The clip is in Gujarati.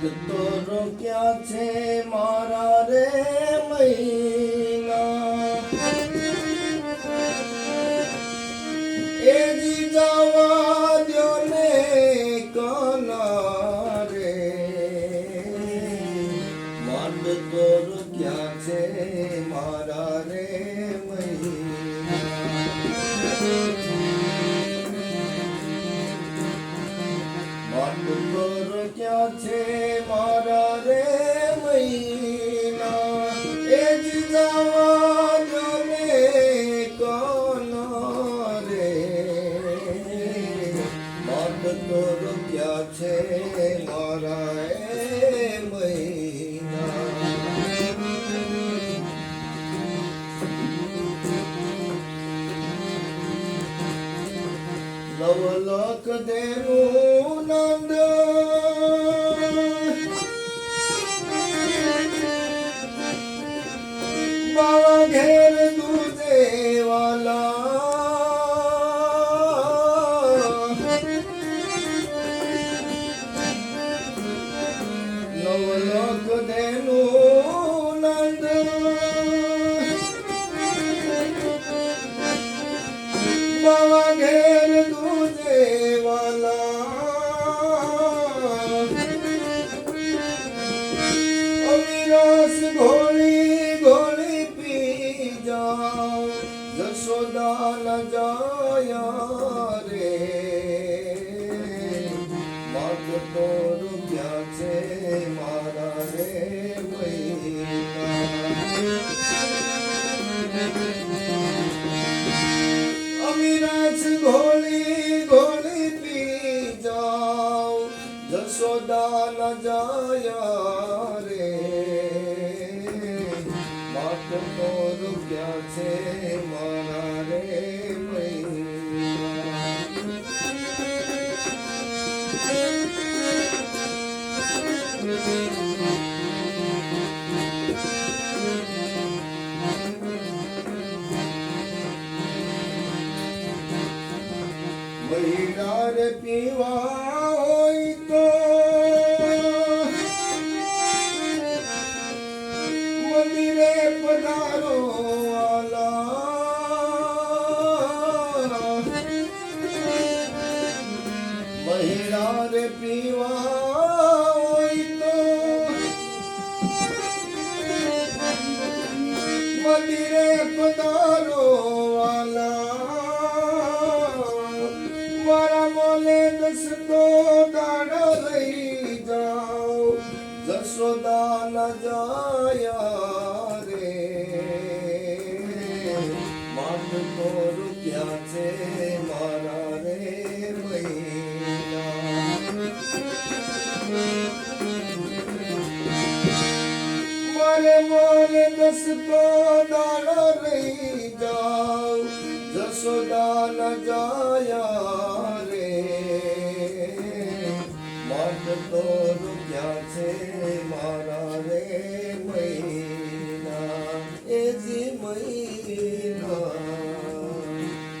તાજ તો ક્યાં છે મારા રે મૈયા আকবর কাছে মারা রে মইনা এজ জওয়ানে কোন রে। আকবর কাছে মারা রে ਅਵਲਕ ਦੇ ਰੂਨੰਦ জয় রে মগ তোর গেছে মারা রে আমি রাজ ঘোলি ঘোলি পি যাও, যশোদা না যায়। મહિના રે પીવા હોય તો મંદિરે પધારો વાલા મહિના રે પીવા હોય તો મંદિરે મોલે દસ તો દાડા લઈ જાઓ. જશોદા ન જાયા રે. માટ તો રૂપિયા છે મારા રે મારે મોલે દસ તો દાડા રહી જાઓ. જશોદા ન જાયા